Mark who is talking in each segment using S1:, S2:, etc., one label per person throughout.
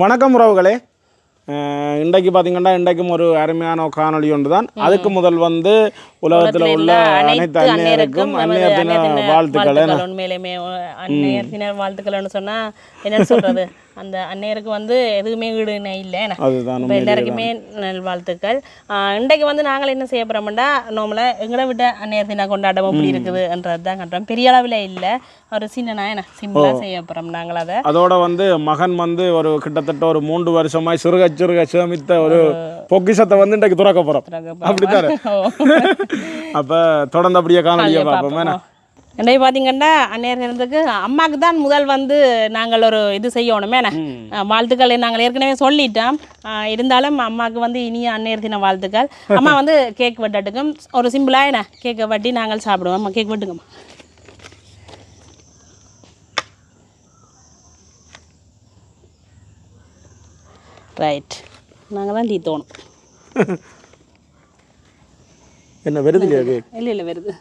S1: வணக்கம் உறவுகளே. இன்றைக்கு பார்த்தீங்கன்னா இன்றைக்கும் ஒரு அருமையான காணொளி ஒன்று தான் அதுக்கு முதல் வந்து உலகத்தில் உள்ள அனைத்து அந்நியருக்கும் அந்நிய தின வாழ்த்துக்களை.
S2: உண்மையிலுமே அன்னையர் தின வாழ்த்துக்கள்னு சொன்னா என்ன சொல்றது? அந்த அன்னையருக்கு வந்து எதுவுமே இணை இல்லை. இப்போ எல்லாருக்குமே நல் வாழ்த்துக்கள் ஆஹ் இன்றைக்கு வந்து நாங்கள் என்ன செய்ய போகிறோம்னா நார்மலாக எங்களை விட அன்னையர் தின கொண்டாட்டம் எப்படி இருக்குதுன்றது தான் கட்டுறோம். பெரிய அளவில் இல்லை. ஒரு சின்ன என்ன சிம்பிளாக செய்ய போகிறோம் நாங்கள் அதை.
S1: அதோட வந்து மகன் வந்து ஒரு கிட்டத்தட்ட ஒரு மூன்று வருஷமாய் சிறுக சிறுக சேமித்த ஒரு பொக்கிஷத்தை வந்து இன்றைக்கு துறக்க போகிறோம் அப்படித்தானே? அப்போ தொடர்ந்து அப்படியே காணொலியை பார்ப்போம். என்ன?
S2: பார்த்தீங்கன்னா அந்நேரம் இருந்துக்கு அம்மாவுக்கு தான் முதல் வந்து நாங்கள் ஒரு இது செய்யணுமே என்ன? வாழ்த்துக்கள் நாங்கள் ஏற்கனவே சொல்லிட்டோம். இருந்தாலும் அம்மாவுக்கு வந்து இனிய அந்நேர தின வாழ்த்துக்கள். அம்மா வந்து கேக் வெட்டட்டுக்கும். ஒரு சிம்பிளாக என்ன? கேக்கை வெட்டி நாங்கள் சாப்பிடுவோம். அம்மா கேக் வெட்டுங்கம்மா. ரைட் நாங்கள் தான் தீத்தோணும்
S1: என்ன வருது இல்லையா கேக்?
S2: இல்லை இல்லை வருது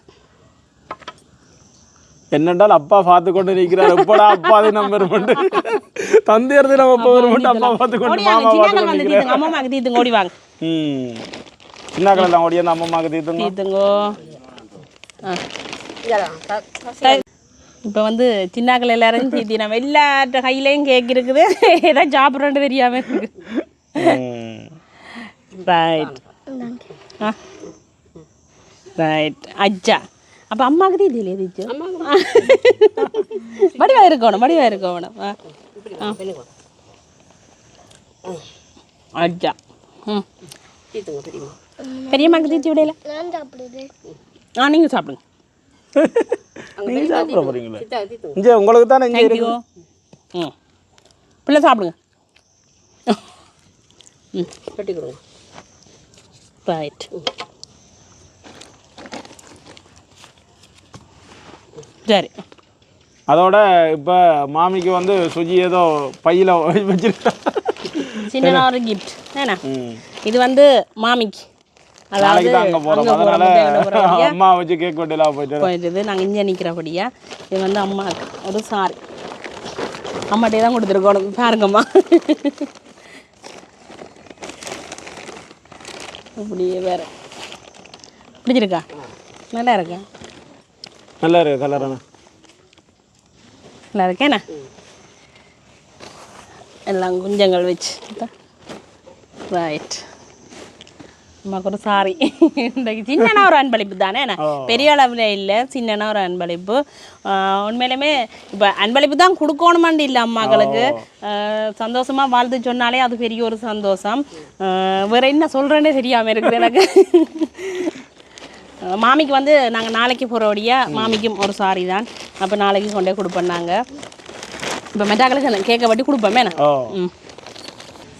S1: என்னென்றால் அப்பா பார்த்து கொண்டு இருக்கிறார். எப்படா அப்பா தினம் வருமெண்டு தந்தையர் தினம் அப்பா வருமெண்டு அப்பா பார்த்து கொண்டு மாமா பார்த்து கொண்டு
S2: ஓடி வாங்க
S1: ம். சின்ன எல்லாம் ஓடி அந்த அம்மாவுக்கு தீர்த்துங்க.
S2: தீத்துங்கோ இப்போ வந்து சின்னாக்கள் எல்லாரும் தீத்தி நம்ம எல்லாட்ட கையிலையும் கேக் இருக்குது. ஏதாவது சாப்பிட்றோன்னு தெரியாம இருக்கு
S1: ம்.
S2: ரைட் ஆ. ரைட் அஜ்ஜா அப்போ அம்மாவுக்கு தீதி இல்லையா தீச்சு வடிவா இருக்கணும் வடிவா இருக்கணும். அஜ்ஜா ம் பெரியம்மாக்கு தீச்சி விடையில ஆ நீங்கள் சாப்பிடுங்க
S1: நீங்க சாப்பிட போறீங்களா இங்கே உங்களுக்கு தானே இங்கே
S2: தேங்க்யூ ம் பிள்ளை சாப்பிடுங்க ம் ரைட் சரி.
S1: அதோட இப்போ மாமிக்கு வந்து சுஜி ஏதோ பையில வச்சிருக்கா.
S2: சின்ன ஒரு கிஃப்ட்
S1: ம்.
S2: இது வந்து மாமிக்கு.
S1: நாளைக்கு தான் அங்கே போகிறோம் அதனால. அம்மா வச்சு கேக் வெட்டலாம் போயிட்டு
S2: போயிடுது நாங்கள் இங்கே நிற்கிறபடியா இது வந்து அம்மாவுக்கு ஒரு சாரி. அம்மாட்டே தான் கொடுத்துருக்கணும் பாருங்கம்மா. அப்படியே வேற. பிடிச்சிருக்கா? நல்லா இருக்கா?
S1: நல்லா இருக்கு கலரான
S2: நல்லா இருக்கேண்ணா எல்லாம் குஞ்சங்கள் வச்சு. ரைட் அம்மாக்கு ஒரு சாரி இன்றைக்கு சின்னனா ஒரு அன்பளிப்பு தானே? பெரிய அளவில் இல்லை சின்னனா ஒரு அன்பளிப்பு. உண்மையிலுமே இப்போ அன்பளிப்பு தான் கொடுக்கணுமாண்டு இல்லை அம்மாக்களுக்கு. ஆஹ் சந்தோஷமா வாழ்த்து சொன்னாலே அது பெரிய ஒரு சந்தோஷம். வேற என்ன சொல்கிறேன்னே தெரியாமல் இருக்குது எனக்கு. மாமிக்கு வந்து நாங்கள் நாளைக்கு போகிறபடியா மாமிக்கும் ஒரு சாரி தான். அப்போ நாளைக்கு கொண்டே கொடுப்போம் நாங்கள் இப்போ மெட்டாக்களுக்கு கேட்க வட்டி கொடுப்போமே ம்.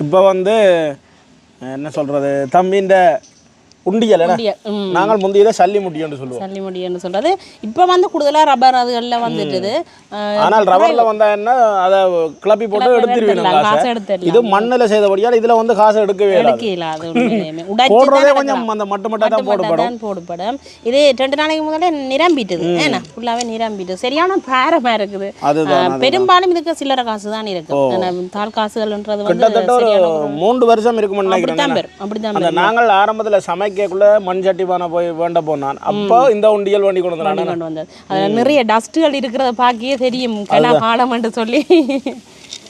S1: இப்போ வந்து என்ன சொல்றது தம்பின்ற உண்டியல். நாங்கள் முந்தையதை சல்லி முட்டின்னு சொல்லுவோம்.
S2: சல்லி முடியும்னு சொல்கிறது இப்போ வந்து கூடுதலாக ரப்பர் அதுகளில் வந்துட்டுது. அஹ்
S1: ஆனால் ரப்பர்ல வந்தா என்ன? அதை கிளப்பி போட்டு எடுத்துருவீங்க
S2: காசை.
S1: இது மண்ணில் செய்தபடியால் இதுல வந்து காசை எடுக்கவே
S2: எடுக்கல
S1: போடுறதே கொஞ்சம். அந்த மட்டு
S2: மட்டும் தான் போடுபடும் இது ரெண்டு நாளைக்கு முதல்ல நிரம்பிட்டுது. ஏன்னா ஃபுல்லாகவே நிரம்பிட்டு. சரியான பாரமாக இருக்குது. பெரும்பாலும் இதுக்கு சில்லறை காசு தான் இருக்கு தாள் காசுகள்ன்றது வந்து
S1: கிட்டத்தட்ட ஒரு மூன்று வருஷம் இருக்கும்னு நினைக்கிறேன். அந்த நாங்கள் ஆரம்பத்துல சமைக்கக்குள்ள மண் சட்டி பானை போய் வேண்ட போனான். அப்போ இந்த உண்டியல் வண்டி கொண்டு வந்தான்
S2: கொண்டு வந்தது அதில் நிறைய டஸ்ட்டுகள் இருக்கிறத பார்க்கவே தெரியும். காலம்னு சொல்லி.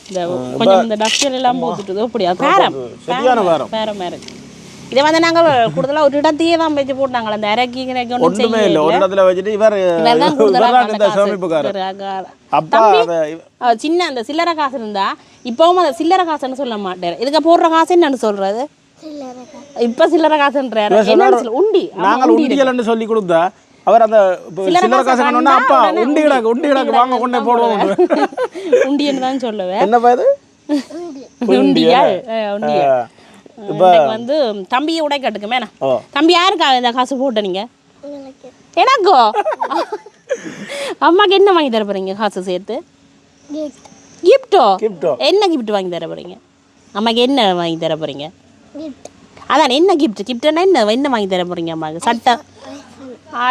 S2: இந்த கொஞ்சம் இந்த டஸ்ட்டுகள் எல்லாம் போட்டுட்டு அப்படியா பேரம்
S1: சரியான பேரம்.
S2: பேரம் இருக்கு இதை வந்து நாங்கள் கூடுதலாக ஒரு இடத்தையே தான் வச்சு போட்டாங்க அந்த இறக்கி இறக்கி ஒன்றுமே
S1: இல்லை. ஒரு இடத்துல வச்சுட்டு இவர் இந்த. சேமிப்புக்காரர். அப்பா
S2: சின்ன அந்த சில்லறை காசு இருந்தா இப்பவும் அந்த சில்லறை காசுன்னு சொல்ல மாட்டார். இதுக்கு போடுற காசு என்னன்னு சொல்றது? இப்ப சில்லறை காசுன்றாரு உண்டி.
S1: நாங்கள். உண்டியல்னு சொல்லி கொடுத்தா அவர் அந்த
S2: சில்லறை காசை
S1: காசு என்னன்னா
S2: கண்டா
S1: அப்பா உண்டி கிடக்கு உண்டி. கிடக்கு வாங்க கொண்டே போடுவோம்.
S2: உண்டின்னு தான் சொல்லுவேன்.
S1: என்னப்பா இது?
S2: உண்டியா உண்டியா வந்து தம்பியை உடைக்கட்டுக்குமே என்ன
S1: ஓ.
S2: தம்பி யாருக்காக இந்த காசு போட்ட நீங்க? எனக்கோ? அம்மாக்கு என்ன வாங்கி தர போறீங்க காசு சேர்த்து? கிஃப்டோ என்ன கிஃப்ட் வாங்கி தர போறீங்க? அம்மாக்கு என்ன வாங்கி தர போறீங்க? அதான் என்ன கிஃப்ட் கிஃப்ட்னா என்ன? என்ன வாங்கி தர போறீங்க அம்மாக்கு சட்டை?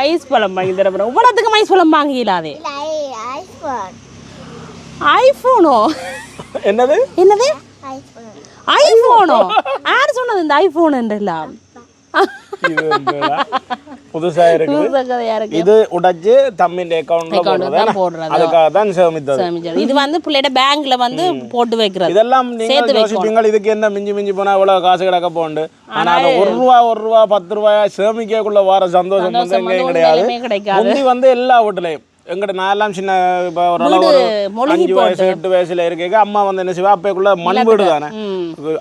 S2: ஐஸ் பழம் வாங்கி தர போறேன் இவ்வளோத்துக்கும் ஐஸ் பழம் வாங்கிடலாதே ஐஃபோனோ
S1: என்னது?
S2: என்னது?
S3: ஐஸ்
S2: ஐபோனோ? யார் சொன்னது இந்த
S1: இது வந்துடா. புதுசா
S2: இருக்கு
S1: இது உடைச்சு தம்பியின்
S2: Account
S1: போடுறது. அதுக்காக தான் சேமித்தது.
S2: இது வந்து பிள்ளையோட பேங்க்ல வந்து போட்டு வைக்கிறது.
S1: இதெல்லாம்
S2: சேர்த்து
S1: யோசிப்பீங்க இதுக்கு என்ன மிஞ்சி மிஞ்சி போனா இவ்வளவு காசு கிடக்க போண்டு ஆனா அது ஒரு ரூபா ஒரு ரூபா பத்து ரூபாயா சேமிக்கக்குள்ள வர சந்தோஷம் வந்து எங்கேயும் கிடையாது. முந்தி வந்து எல்லா வீட்டுலயும் எங்கிட்ட நான் எல்லாம் சின்ன இப்போ ஒரு அஞ்சு வயசு எட்டு வயசுல இருக்க அம்மா வந்து என்ன செய்வா? அப்பைக்குள்ள மண் வீடு தானே.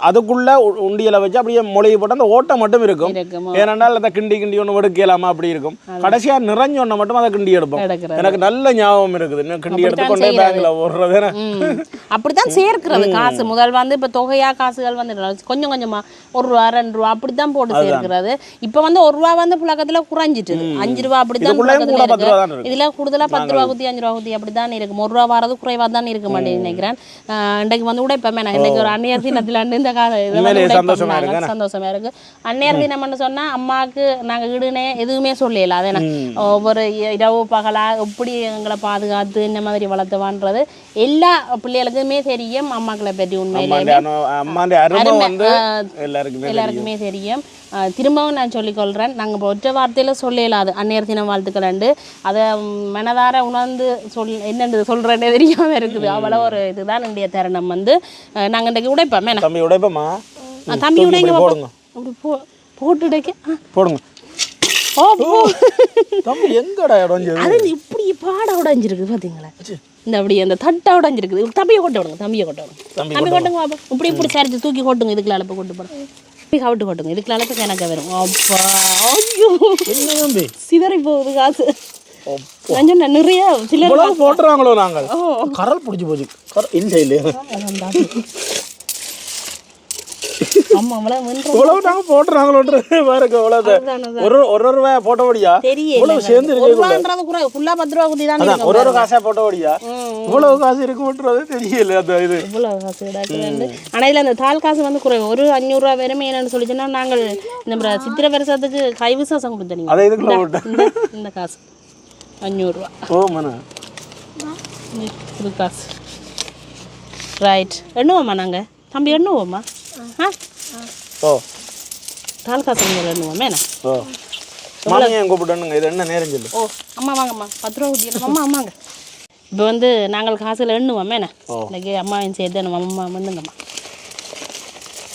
S1: அதுக்குள்ள உண்டியலை வச்சு அப்படியே மொழிகி போட்டு அந்த ஓட்டை மட்டும் இருக்கும். ஏனென்றால் அதை கிண்டி கிண்டி ஒன்று எடுக்கலாமா அப்படி இருக்கும். கடைசியா நிறைஞ்ச ஒன்றை மட்டும் அதை கிண்டி எடுப்போம். எனக்கு நல்ல ஞாபகம் இருக்குது. கிண்டி எடுத்து கொண்டே பேங்க்ல ஓடுறது.
S2: அப்படித்தான் சேர்க்கிறது. காசு முதல் வந்து இப்ப தொகையா காசுகள் வந்து கொஞ்சம் கொஞ்சமா ஒரு ரூபா ரெண்டு ரூபா அப்படித்தான் போட்டு சேர்க்கிறது. இப்ப வந்து ஒரு ரூபா வந்து புழக்கத்துல குறைஞ்சிட்டு அஞ்சு ரூபா அப்படித்தான் இதுல கூடுதலா பத்து ரூபா குத்தி அஞ்சு ரூபா குத்தி அப்படிதான் இருக்கும். ஒரு ரூபா வரது குறைவா தான் இருக்க மாட்டேன்னு நினைக்கிறேன். இன்றைக்கு வந்து உடைப்பேன் நான் இன்றைக்கு ஒரு அந்நியர் தினத்துல இந்த கால இதை வந்து
S1: உண்மையிலேயே
S2: உடைப்போம்
S1: சந்தோஷமா. இருக்கு,
S2: அந்நியர் தினம்னு சொன்னா அம்மாவுக்கு நாங்க ஈடுனே எதுவுமே சொல்லல அது என்ன ஒவ்வொரு இரவு பகலா எப்படி எங்களை பாதுகாத்து இந்த மாதிரி வளர்த்துவான்றது எல்லா பிள்ளைகளுக்குமே தெரியும் அம்மாக்களை பற்றி உண்மையிலே
S1: எல்லாருக்குமே தெரியும்.
S2: திரும்பவும் நான் சொல்லிக்கொள்கிறேன் நாங்கள் இப்போ ஒற்றை வார்த்தையில் சொல்லலாது அந்நேர் தின வாழ்த்துக்கள் அண்டு. அதை மனதார உணர்ந்து சொல் என்னென்று சொல்கிறேன்னே தெரியாமல் இருக்குது. அவ்வளோ ஒரு இதுதான் என்னுடைய தருணம் வந்து. நாங்கள் இன்றைக்கு உடைப்போம்?
S1: தம்பி உடைப்பமா?
S2: தம்பி உடைங்க
S1: இப்படி
S2: பாப்போம்.
S1: போடுங்க
S2: அப்படி போ போட்டு உடைக்க.
S1: போடுங்க.
S2: ஓ போ.
S1: தம்பி எங்கடா இடம்
S2: அது இப்படி பாட உடைஞ்சிருக்கு பார்த்தீங்களா இந்த அப்படி அந்த தட்டை உடைஞ்சிருக்குது தம்பியை கொட்ட விடுங்க தம்பியை கொட்ட விடுங்க.
S1: தம்பி
S2: கொட்டுங்க பாப்போம் இப்படி இப்படி சரிச்சு தூக்கி கொட்டுங்க இதுக்குள்ள அளப்பு கொட்டு போடுங்க இப்படி கவிட்டு கொட்டுங்க இதுக்குள்ள அளப்புக்கு எனக்கு வரும் அப்பா ஐயோ. சிதறி போகுது காசு நான் நிறைய சிலர்
S1: போட்டுறாங்களோ நாங்கள்? கரல் பிடிச்சி போச்சு. இல்லை இல்லையா.
S2: ஆமா அவ்வளவு மின்ற
S1: இவ்வளவு நாங்க பாருங்க இவ்வளவு ஒரு ரூபாய் போட்டபடியா?
S2: தெரியல
S1: இவ்வளவு சேர்ந்து
S2: ஃபுல்லா பத்து ரூபா குத்தி தான்
S1: ஒரு ஒரு காசா இவ்வளவு காசு இருக்குன்றது தெரியல அந்த இது.
S2: இவ்வளவு காசு ஆனா இதுல அந்த தாள் காசு வந்து குறைவு. ஒரு அஞ்சூறுரூவா வெறுமே என்னன்னு சொல்லிச்சுன்னா நாங்கள் இந்த சித்திர வருஷத்துக்கு கொடுத்தீங்க
S1: அதை இதுக்குள்ள போட்டு
S2: இந்த காசு. அஞ்சூறுரூவா
S1: ஓ மன
S2: இது காசு. ரைட் எண்ணுவோம்மா நாங்கள் தம்பி எண்ணுவோம்மா ஆ?
S1: ஓ
S2: தாள் காசு நீங்கள் எண்ணுவோமே என்ன
S1: ஓ மாமியை கூப்பிடணுங்க? இது என்ன நேரம் சொல்லு.
S2: ஓ அம்மா வாங்கம்மா. பத்து ரூபா ஊற்றி அம்மா அம்மாங்க இப்போ வந்து நாங்கள் காசில் எண்ணுவோமே. இன்னைக்கு அம்மாவையும் சேர்த்து நம்ம அம்மா எண்ணுங்கம்மா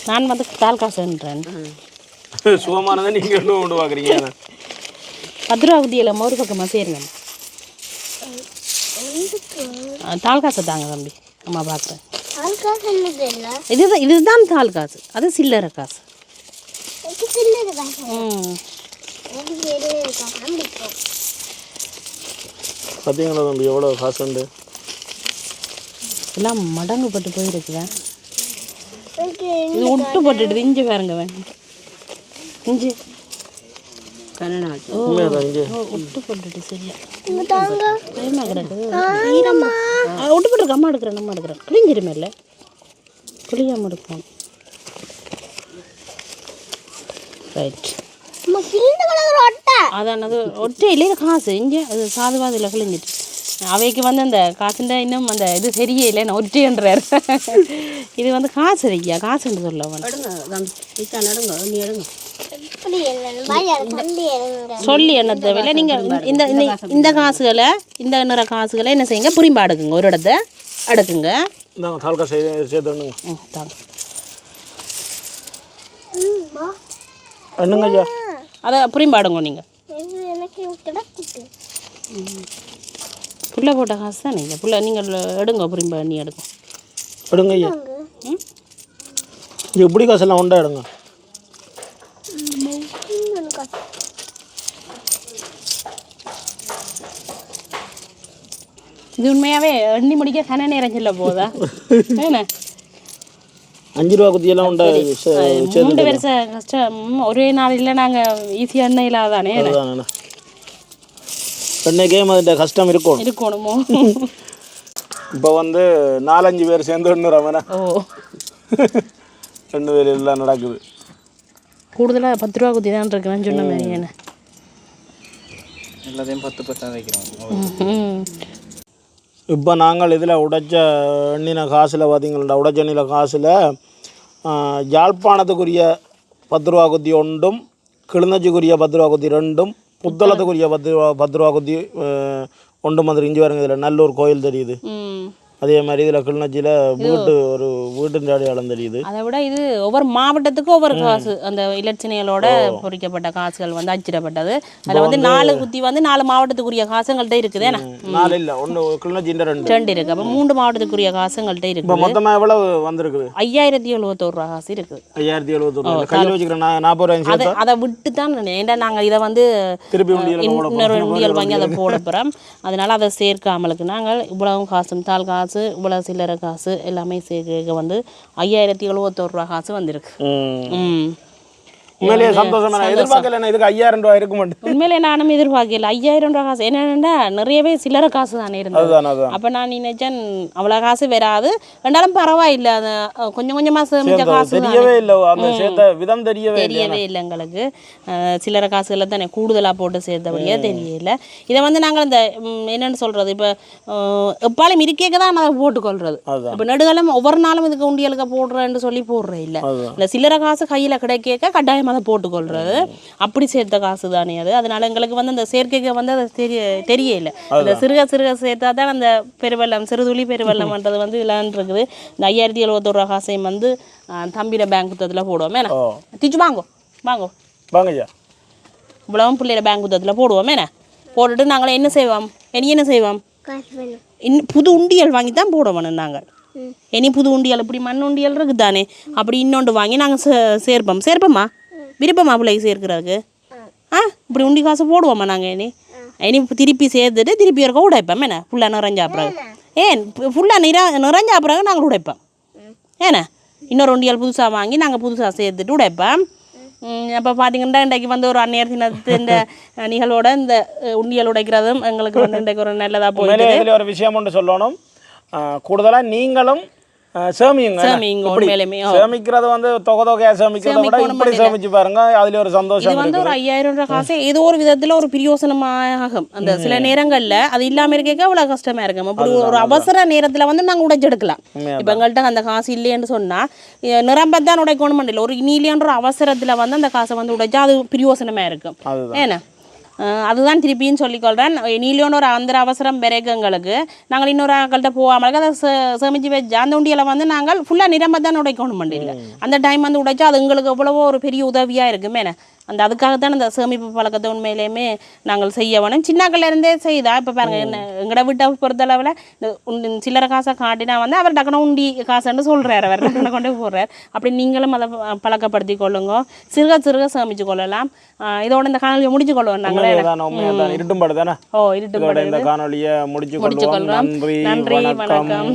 S2: நான் வந்து காசு எண்ணுறேன்
S1: சுகமானதை நீங்க என்ன கொண்டு பாக்குறீங்க
S2: பத்து ரூபா ஊற்றியில் ஒரு பக்கமாக சேருங்கம்மா ஆ, தாள் காசை தாங்க தம்பி. அம்மா பார்க்குறேன். இதுதான் இதுதான் தாள் காசு. அது சில்லறை காசு
S1: பார்த்தீங்களா தம்பி எவ்வளோ காசு உண்டு?
S2: எல்லாம் மடங்கு பட்டு போயிருக்குதா
S3: எனக்கு
S2: இது ஒட்டு போட்டுடுது இஞ்சி பாருங்க வேணும் இஞ்சி கன்னடா
S1: உண்மையாதான் இங்கே
S2: ஓ ஒட்டு போட்டுட்டு சரியா
S3: இங்க தாங்க
S2: பயமா கிடக்குது ஈரமா ஆ, ஒட்டு போட்டுருக்கு அம்மா எடுக்கிறேன் அம்மா எடுக்கிறேன் கிழிஞ்சிருமே இல்லை கிளியாம எடுப்போம் ரைட்
S3: நம்ம கிழிந்த கலர் ஒட்டை
S2: அதான் அது ஒற்றையிலே இது காசு இங்கே அது சாதுவாதில் கிழிஞ்சிட்டு அவைக்கு வந்து அந்த காசுண்ட இன்னும் அந்த இது சரியே இல்லை நான் ஒற்றைன்றார் இது வந்து காசு ஐயா காசுன்னு சொல்ல
S3: என்ன பாயார் தம்பி எழுங்க
S2: சொல்லி என்ன தேவையில்லை நீங்கள் இந்த இந்த இந்த காசுகளை இந்த நிற காசுகளை என்ன செய்யுங்க? புரிம்பா அடுக்குங்க. ஒரு இடத்த அடுக்குங்க.
S1: என்னங்க ஐயா?
S2: அதை புரிம்பாடுங்க நீங்கள் புள்ள போட்ட காசு தான் நீங்கள் புள்ள நீங்கள் எடுங்க புரிம்பா நீ எடுங்க.
S1: எடுங்க ஐயா.
S2: ம்?
S1: இது எப்படி காசெல்லாம் உண்டா எடுங்க
S3: காசு
S2: இது உண்மையாகவே எண்ணி முடிக்க கன நேரம் சொல்ல போதா? என்ன
S1: அஞ்சு ரூபா குத்தியெல்லாம் உண்டா?
S2: மூன்று வருஷ கஷ்டம். ஒரே நாளில் நாங்கள் ஈஸியாக எண்ணெய் இல்லாதானே?
S1: இன்னைக்கே அதில் கஷ்டம் இருக்கும்
S2: இருக்கணுமோ?
S1: இப்போ வந்து நாலஞ்சு பேர் சேர்ந்து ஒன்றுறாமண்ணா
S2: ஓ.
S1: ரெண்டு பேர் எல்லாம் நடக்குது.
S2: கூடுதலாக பத்து ரூபா குத்தி தான் இருக்குன்னு சொன்ன மாதிரி என்ன?
S4: எல்லாத்தையும் பத்து பத்தாக வைக்கிறோம்.
S1: இப்போ நாங்கள் இதில் உடைச்ச எண்ணின காசில் பார்த்தீங்களா உடைச்ச எண்ணின காசில் யாழ்ப்பாணத்துக்குரிய பத்து ரூபா குத்தி ஒன்றும் கிளிநொச்சிக்குரிய பத்து ரூபா குத்தி ரெண்டும் புத்தளத்துக்குரிய பத்து ரூபா பத்து ரூபா குத்தி ஒன்றும் இஞ்சி வருங்க இதில் நல்லூர் கோயில் தெரியுது. அதே மாதிரி இதில் கிளிநொச்சியில் வீட்டு ஒரு வீட்டின் அடையாளம் தெரியுது.
S2: அதை விட இது ஒவ்வொரு மாவட்டத்துக்கும் ஒவ்வொரு காசு. அந்த இலட்சணைகளோட பொறிக்கப்பட்ட காசுகள் வந்து அச்சிடப்பட்டது. அதில் வந்து நாலு குத்தி வந்து நாலு மாவட்டத்துக்குரிய காசுங்கள்ட்ட இருக்குது ஏன்னா?
S1: நாலு இல்லை ஒன்று கிளிநொச்சின்ற ரெண்டு.
S2: ரெண்டு இருக்கு. அப்போ மூன்று மாவட்டத்துக்குரிய காசுங்கள்ட்ட
S1: இப்போ
S2: இருக்குது
S1: மொத்தமாக எவ்வளவு வந்திருக்குது?
S2: ஐயாயிரத்தி எழுபத்தோரு ரூபா காசு இருக்குது
S1: ஐயாயிரத்தி எழுபத்தொரு கையில் வச்சுக்கிறேன் நாற்பது ரூபாய்
S2: அதை அதை விட்டு தான் ஏன்டா நாங்கள் இதை வந்து
S1: திருப்பி
S2: இன்னொரு உண்டியல் வாங்கி அதை போட போகிறோம் அதனால அதை சேர்க்காமலுக்கு நாங்கள் இவ்வளவு காசு தாள் காசு இவ்வளவு சில்லறை காசு எல்லாமே சேர்க்க வந்து ஐயாயிரத்தி எழுபத்தோரு ரூபா காசு வந்திருக்கு.
S1: ம். உண்மையிலேயே சந்தோஷமா நான் எதிர்பார்க்கல நான் இதுக்கு ஐயாயிரம் ரூபாய் இருக்க மாட்டேன்
S2: உண்மையிலே நானும் எதிர்பார்க்கல. ஐயாயிரம் ரூபா காசு. என்னென்னா நிறையவே சில்லறை காசு தானே இருந்தது. அப்போ நான் நினைச்சேன் அவ்வளோ காசு வராது. ரெண்டாலும் பரவாயில்லை அது கொஞ்சம் கொஞ்சமாக சேமிச்ச காசு.
S1: தெரியவே இல்லை அந்த சேர்த்த விதம் தெரியவே
S2: தெரியவே இல்லை எங்களுக்கு. சில்லறை காசுகளை தானே கூடுதலாக போட்டு சேர்த்தபடியே தெரியல. இதை வந்து நாங்கள் இந்த என்னன்னு சொல்கிறது இப்போ எப்பாலும் இருக்கேக்க தான் அதை போட்டுக்கொள்றது. இப்போ நெடுகாலம் ஒவ்வொரு நாளும் இதுக்கு உண்டியலுக்கு போடுறேன்னு சொல்லி போடுறேன் இல்லை. இந்த சில்லறை காசு கையில் கிடைக்க கட்டாயமாக அதை போட்டுக்கொள்றது. அப்படி சேர்த்த காசு தானே அது. அதனால எங்களுக்கு வந்து அந்த சேர்க்கைக்கு வந்து அது தெரிய தெரியல. இந்த சிறுக சிறுக சேர்த்தா தான் அந்த பெருவெள்ளம் சிறுதுளி பெருவெள்ளம்ன்றது வந்து இல்லான்னு இருக்குது. இந்த ஐயாயிரத்தி எழுபத்தோரு ரூபா காசையும் வந்து தம்பியில பேங்க் புத்தகத்தில் போடுவோம் திச்சு வாங்கோ வாங்கோ.
S1: வாங்க ஐயா
S2: இவ்வளவும் பிள்ளையில பேங்க் புத்தகத்தில் போடுவோம் போட்டுட்டு நாங்கள் என்ன செய்வோம்? இனி என்ன செய்வோம்?
S3: காசு வேணும்.
S2: இன்னும் புது உண்டியல் வாங்கி தான் போடுவோம் நாங்கள். இனி புது உண்டியல் இப்படி மண் உண்டியல் இருக்குது தானே? அப்படி இன்னொன்று வாங்கி நாங்கள் சே சேர்ப்போம். சேர்ப்போமா? விருப்பமா பிள்ளைக்கு சேர்க்கிறதுக்கு. ஆ. இப்படி உண்டி காசு போடுவோம்மா நாங்கள் இனி? இனி திருப்பி சேர்த்துட்டு திருப்பி இருக்க உடைப்போம் என்ன? ஃபுல்லாக நிறைஞ்சா பிறகு. ஏன்? ஃபுல்லாக நிற நிறைஞ்சா பிறகு நாங்கள் உடைப்போம். ஏண்ணே இன்னொரு உண்டியல் புதுசாக வாங்கி நாங்கள் புதுசாக சேர்த்துட்டு உடைப்போம். அப்போ பார்த்தீங்கன்னா இன்றைக்கு வந்து ஒரு அந்நியர் இந்த நிகழ்வோட இந்த உண்டியல் உடைக்கிறதும் எங்களுக்கு வந்து இன்றைக்கு ஒரு நல்லதாக
S1: இதில் ஒரு விஷயம் ஒன்று சொல்லணும். கூடுதலாக நீங்களும் சேமிக்கிறது வந்து தொகை தொகையாக சேமிக்கிறத விட
S2: சேமிக்கணும்
S1: இப்படி
S2: மட்டும்
S1: சேமிச்சு பாருங்க அதுல ஒரு சந்தோஷம்
S2: வந்து ஒரு ஐயாயிரம் ரூபாய் காசு ஏதோ ஒரு விதத்துல ஒரு பிரயோசனமாகும். அந்த சில நேரங்கள்ல அது இல்லாம இருக்க அவ்வளவு கஷ்டமா இருக்கும். அப்படி ஒரு அவசர நேரத்துல வந்து நாங்க உடைச்செடுக்கலாம் இப்ப எங்கள்கிட்ட அந்த காசு இல்லைன்னு சொன்னா நிரம்பத்தான் உடைக்கணும் இல்லை ஒரு இனிலியன்ற அவசரத்துல வந்து அந்த காசை வந்து உடைச்சா அது பிரயோசனமா இருக்கும். ஏன்னா? அதுதான் திருப்பியும் சொல்லிக்கொள்கிறேன் நீலியோன்னு ஒரு அந்த அவசரம் பிறகு எங்களுக்கு. நாங்கள் இன்னொரு ஆக்கள்கிட்ட போகாமல் அதை சேமிச்சு வச்சு அந்த உண்டியலை வந்து நாங்கள் ஃபுல்லாக நிரம்ப தான் உடைக்கணும் பண்ணிடல அந்த டைம் வந்து உடைச்சா அது எங்களுக்கு எவ்வளவோ ஒரு பெரிய உதவியாக இருக்குமே அந்த அதுக்காகத்தான் அந்த சேமிப்பு பழக்கத்தை உண்மையிலேயுமே நாங்கள் செய்ய வேணும். சின்னாக்கள்ல இருந்தே செய்தா இப்போ பாருங்க என்ன எங்கட வீட்டை பொறுத்தளவில் இந்த சில்லறை காசை காட்டினா வந்து அவர் டக்குனு உண்டி காசுன்னு சொல்கிறார் அவர் டக்குனு கொண்டு போடுறார் அப்படி நீங்களும் அதை பழக்கப்படுத்தி கொள்ளுங்க. சிறுக சிறுக சேமிச்சு கொள்ளலாம். ஆஹ் இதோட இந்த காணொலியை முடிச்சு கொள்வோம் நாங்களே.
S1: தானே
S2: ஓ
S1: இதோட
S2: இருட்டு
S1: இந்த காணொலியை முடிச்சு கொள்வோம். நன்றி
S2: வணக்கம்.